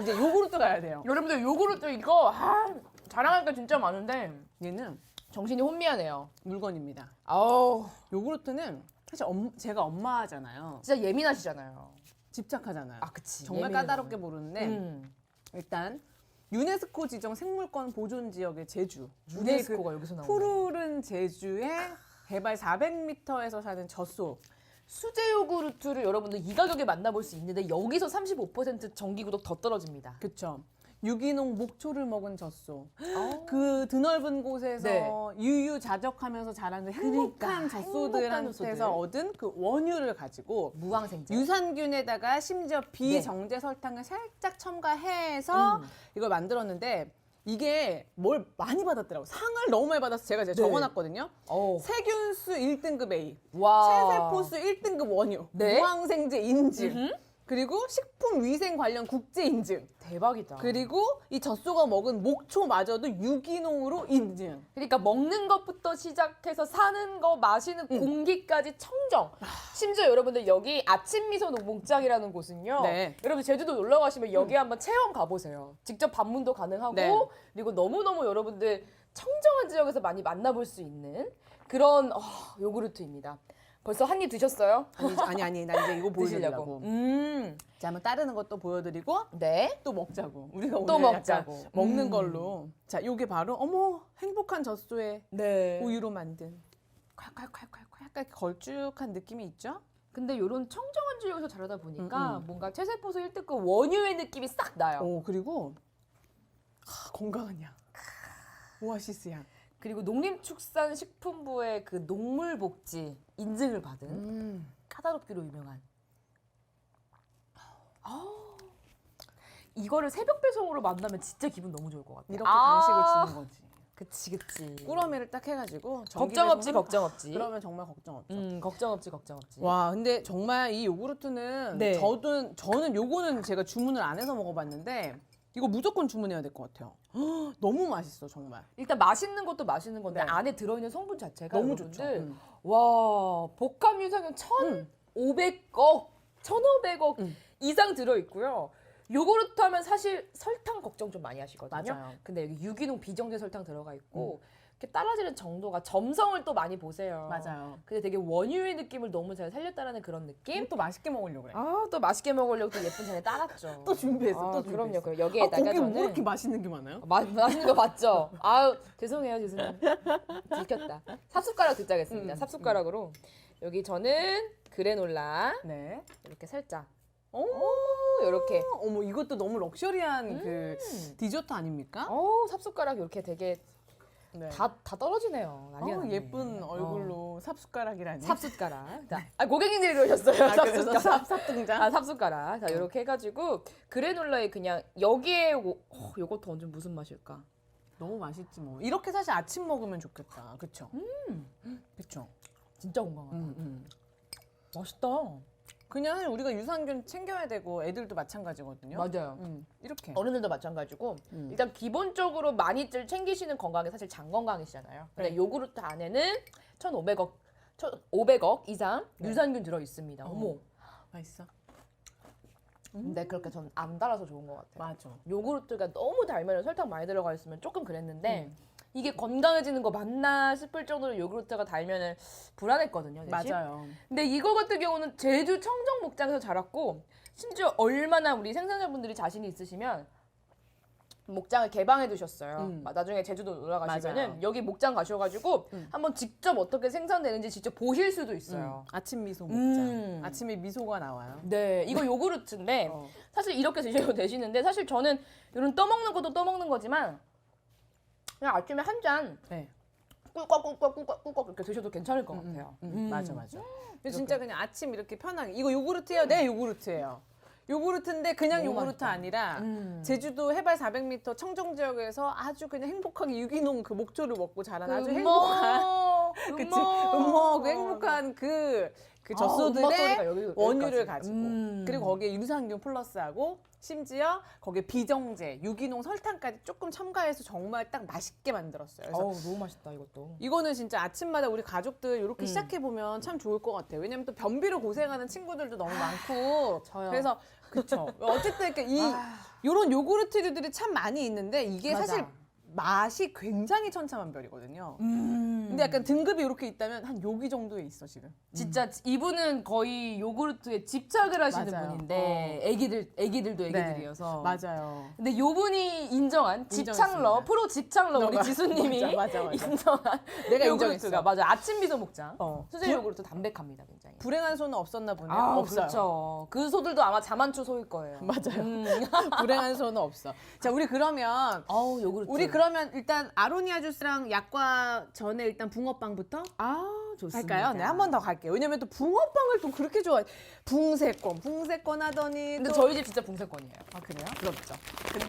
이제 요구르트 가야 돼요. 여러분들 요구르트 이거 아, 자랑할 게 진짜 많은데 얘는 정신이 혼미하네요. 물건입니다. 아우 요구르트는 사실 엄- 제가 엄마잖아요. 진짜 예민하시잖아요. 집착하잖아요. 아 그치. 정말 예민해요. 까다롭게 모르는데 음. 일단 유네스코 지정 생물권 보존 지역의 제주. 유네스코가 여기서 그 나오네. 푸르른 제주의 해발 400m에서 사는 젖소. 수제 요구르트를 여러분들 이 가격에 만나볼 수 있는데 여기서 35% 정기 구독 더 떨어집니다. 그쵸. 유기농 목초를 먹은 젖소. 어. 그 드넓은 곳에서 네. 유유자적하면서 자라는 행복한 그러니까, 행복한 젖소들한테서 젖소들. 얻은 그 원유를 가지고 무항생제. 유산균에다가 심지어 비정제 설탕을 살짝 첨가해서 음. 이걸 만들었는데 이게 뭘 많이 받았더라고. 상을 너무 많이 받아서 제가 이제 네. 적어놨거든요. 어. 세균수 1등급 A, 와. 체세포수 1등급 원유, 네. 무항생제 인증, 음흠. 그리고 식품 위생 관련 국제 인증. 대박이다. 그리고 이 젖소가 먹은 목초마저도 유기농으로 인증. 그러니까 먹는 것부터 시작해서 사는 거, 마시는 공기까지 청정. 심지어 여러분들 여기 아침 미소 농목장이라는 곳은요. 네. 여러분 제주도 놀러 가시면 여기 한번 체험 가보세요. 직접 방문도 가능하고 네. 그리고 너무 너무 여러분들 청정한 지역에서 많이 만나볼 수 있는 그런 어, 요구르트입니다. 벌써 한 입 드셨어요? 아니, 아니, 아니, 나 이제 이거. 보여드리려고. 음. 자, 한번 따르는 것도 보여드리고 네. 또 먹자고. 우리가 또 오늘 먹자고. 약간 먹는 음. 걸로. 자, 요게 바로 어머 행복한 젖소의 네. 우유로 만든 콸콸콸콸콸 약간 걸쭉한 느낌이 있죠? 근데 이런 청정한 지역에서 자라다 보니까 음, 음. 뭔가 체세포수 1등급 원유의 느낌이 싹 나요. 오 그리고 하, 건강한 향. 오아시스 향. 그리고 농림축산식품부의 그 농물복지 인증을 받은 음. 까다롭기로 유명한. 아우. 이거를 새벽 배송으로 만나면 진짜 기분 너무 좋을 것 같아. 이렇게 간식을 아. 주는 거지. 그치 그치. 꾸러미를 딱 해가지고 걱정 없지 걱정 없지. 그러면 정말 걱정 없죠. 음 걱정 없지 걱정 없지. 와 근데 정말 이 요구르트는 네. 저는 저는 요거는 제가 주문을 안 해서 먹어봤는데 이거 무조건 주문해야 될 것 같아요. 헉, 너무 맛있어 정말. 일단 맛있는 것도 맛있는 건데 네. 안에 들어있는 성분 자체가 너무 여러분들 좋죠. 음. 와 복합 유산균 1,500억, 1,500억 음. 이상 들어있고요. 요구르트 하면 사실 설탕 걱정 좀 많이 하시거든요. 맞아요. 음. 근데 여기 유기농 비정제 설탕 들어가 있고 이렇게 따라지는 정도가 점성을 또 많이 보세요. 맞아요. 근데 되게 원유의 느낌을 너무 잘 살렸다는 그런 느낌. 또 맛있게 먹으려고 그래. 아 또 맛있게 먹으려고 또 예쁜 잔에 따랐죠. 또 준비했어. 아, 또 그럼요. 준비했어. 그럼 아, 여기에다가 거기 저는 뭐 이렇게 맛있는 게 많아요? 마, 맛있는 거 맞죠? 아유 죄송해요 죄송해요 들켰다 삽숟가락 듣자겠습니다 음, 삽숟가락으로 여기 저는 그래놀라 네. 이렇게 살짝 어머, 이렇게 어머 이것도 너무 럭셔리한 그 디저트 아닙니까? 어 삽숟가락 이렇게 되게 네. 다, 다 떨어지네요 난리가 어, 났네. 예쁜 얼굴로 삽숟가락이라니. 어, 삽숟가락 자, 아, 고객님들이 그러셨어요 아, 그래서 삽숟가락 삽, 삽 등장. 아 삽숟가락 자 이렇게 해가지고 그래놀라에 그냥 여기에 요, 어, 요거트 얹으면 무슨 맛일까 너무 맛있지 뭐. 이렇게 사실 아침 먹으면 좋겠다. 그쵸? 음. 그쵸? 진짜 건강하다 음, 음. 맛있다 그냥 사실 우리가 유산균 챙겨야 되고 애들도 마찬가지거든요. 맞아요 음, 이렇게. 어른들도 마찬가지고 음. 일단 기본적으로 많이들 챙기시는 건강이 사실 장 건강이시잖아요. 근데 네. 요구르트 안에는 1,500억 1,500억 이상 네. 유산균 들어 있습니다. 어머. 맛있어. 근데 그렇게 전 안 달아서 좋은 것 같아요. 맞아. 요구르트가 너무 달면 설탕 많이 들어가 있으면 조금 그랬는데 음. 이게 건강해지는 거 맞나 싶을 정도로 요구르트가 달면은 불안했거든요. 대신. 맞아요. 근데 이거 같은 경우는 제주 청정 목장에서 자랐고 심지어 얼마나 우리 생산자분들이 자신이 있으시면 목장을 개방해 두셨어요. 음. 나중에 제주도 놀러 가시면은 맞아요. 여기 목장 가셔가지고 음. 한번 직접 어떻게 생산되는지 직접 보실 수도 있어요. 음, 아침 미소 먹자. 음. 아침에 미소가 나와요. 네, 이거 요구르트인데 어. 사실 이렇게 드셔도 되시는데 사실 저는 이런 떠먹는 것도 떠먹는 거지만 그냥 아침에 한 잔 네. 꿀꺽 꿀꺽 꿀꺽 꿀꺽 이렇게 드셔도 괜찮을 것 음, 같아요. 음, 음. 맞아 맞아. 근데 진짜 그냥 아침 이렇게 편하게 이거 요구르트예요? 네 요구르트예요. 요구르트인데 그냥 너무 요구르트 맛있다. 아니라 음. 제주도 해발 400m 청정 지역에서 아주 그냥 행복하게 유기농 그 목초를 먹고 자란 아주 음모, 행복한 그치 음모. 음모 그 행복한 그, 그 아, 젖소들의 원유를. 가지고 음. 그리고 거기에 유산균 플러스하고 심지어 거기에 비정제 유기농 설탕까지 조금 첨가해서 정말 딱 맛있게 만들었어요. 그래서 어우 너무 맛있다 이것도. 이거는 진짜 아침마다 우리 가족들 이렇게 음. 시작해 보면 참 좋을 것 같아요. 왜냐면 또 변비로 고생하는 친구들도 너무 많고 저요. 그래서 그렇죠. 어쨌든 이렇게 이 요런 요구르트류들이 참 많이 있는데 이게 맞아. 사실 맛이 굉장히 천차만별이거든요. 음. 근데 약간 등급이 이렇게 있다면 한 여기 정도에 있어 지금. 진짜 이분은 거의 요구르트에 집착을 하시는 맞아요. 분인데 애기들 애기들도 애기들이어서 맞아요. 근데 요분이 인정한 집착러 인정했습니다. 프로 집착러 우리 맞아, 지수님이 맞아, 맞아. 인정한 내가 요구르트가 인정했어. 맞아 아침 미소 목장 어. 수제 요구르트 담백합니다 굉장히 불행한 소는 없었나 보네요. 아 없어요. 그렇죠 그 소들도 아마 자만추 소일 거예요 맞아요. 음. 불행한 소는 없어. 자, 우리 그러면 아우 요구르트 우리 그 러면 일단 아로니아 주스랑 약과 전에 일단 붕어빵부터 아 좋습니다 할까요? 네, 한 번 더 갈게요. 왜냐면 또 붕어빵을 또 그렇게 좋아해. 붕세권, 붕세권 하더니 근데 또 저희 집 진짜 붕세권이에요 아 그래요? 부럽죠